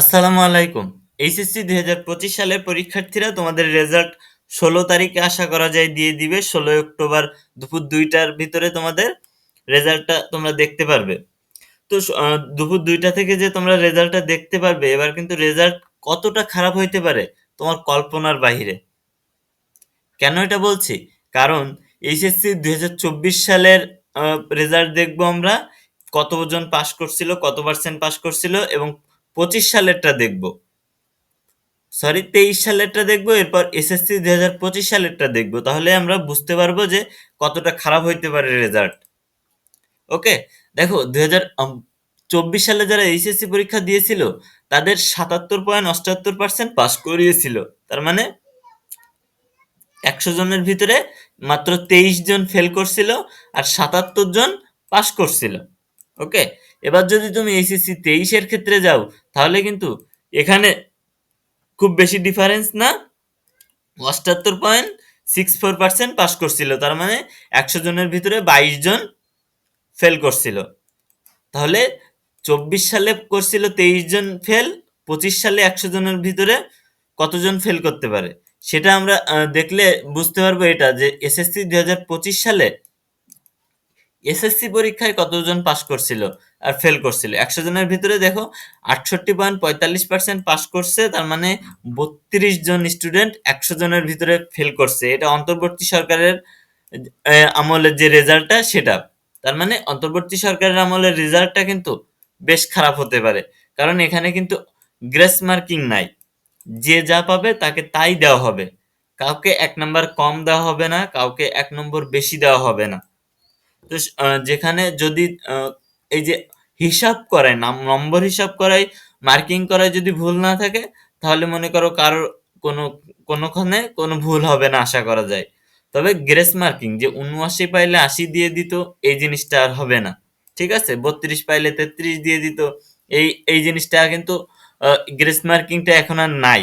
আসসালামু আলাইকুম। এইচএসসি ২০২৫ সালের পরীক্ষার্থীরা তোমাদের রেজাল্ট ১৬ তারিখে আশা করা যায় দিয়ে দিবে। ১৬ই অক্টোবর দুপুর দুইটার ভিতরে তোমাদের রেজাল্টটা তোমরা দেখতে পারবে। তো দুপুর দুইটা থেকে যে তোমরা রেজাল্টটা দেখতে পারবে, এবার কিন্তু রেজাল্ট কতটা খারাপ হইতে পারে তোমার কল্পনার বাহিরে। কেন এটা বলছি? কারণ এইচএসসি ২০২৪ সালের রেজাল্ট দেখব আমরা। কতজন পাস করছিল, কত পার্সেন্ট পাস করছিল এবং ২৫ সালেরটা দেখব। সরি ২৩ সালেরটা দেখব, এরপর এসএসসি ২০২৫ সালেরটা দেখব। তাহলে আমরা বুঝতে পারব যে কতটা খারাপ হইতে পারে রেজাল্ট। ওকে? দেখো ২০০০ আম ২৪ সালে যারা এইচএসসি পরীক্ষা দিয়েছিল, তাদের ৭৭.৮৮% পাস করিয়েছিল। তার মানে ১০০ জনের ভিতরে মাত্র ২৩ জন ফেল করছিল আর ৭৭ জন পাস করছিল। ওকে? এবার যদি তুমি এইচএসসি ২৩ এর ক্ষেত্রে যাও, তাহলে কিন্তু এখানে খুব বেশি ডিফারেন্স না। ৭৮.64% পাস করছিল। তার মানে ১০০ জনের ভিতরে ২২ জন ফেল করছিল। তাহলে ২৪ সালে করছিল ২৩ জন ফেল, ২৫ সালে ১০০ জনের ভিতরে কতজন ফেল করতে পারে? সেটা আমরা দেখলে বুঝতে পারব এটা যে এসএসসি ২০২৫ সালে এসএসসি পরীক্ষায় কতজন পাস করছিল আর ফেল করছিল? ১০০ জনের ভিতরে দেখো ৬৮.৪৫% পাস করছে। তার মানে ৩২ জন স্টুডেন্ট ১০০ জনের ভিতরে ফেল করছে। এটা অন্তর্বর্তী সরকারের আমলের যে রেজাল্টটা সেটা। তার মানে অন্তর্বর্তী সরকারের আমলের রেজাল্টটা কিন্তু বেশ খারাপ হতে পারে। কারণ এখানে কিন্তু গ্রেস মার্কিং নাই। যে যা পাবে তাকে তাই দেওয়া হবে। কাউকে এক নম্বর কম দেওয়া হবে না, কাউকে এক নম্বর বেশি দেওয়া হবে না। যেখানে যদি এই যে হিসাব করায়, নাম নম্বর হিসাব করায়, মার্কিং করায় যদি ভুল না থাকে, তাহলে মনে করো কারোর কোনো কোনোখানে কোনো ভুল হবে না আশা করা যায়। তবে গ্রেস মার্কিং যে ৭৯ পাইলে ৮০ দিয়ে দিত, এই জিনিসটা আর হবে না। ঠিক আছে? ৩২ পাইলে ৩৩ দিয়ে দিত। এই এই জিনিসটা কিন্তু গ্রেস মার্কিংটা এখন আর নাই।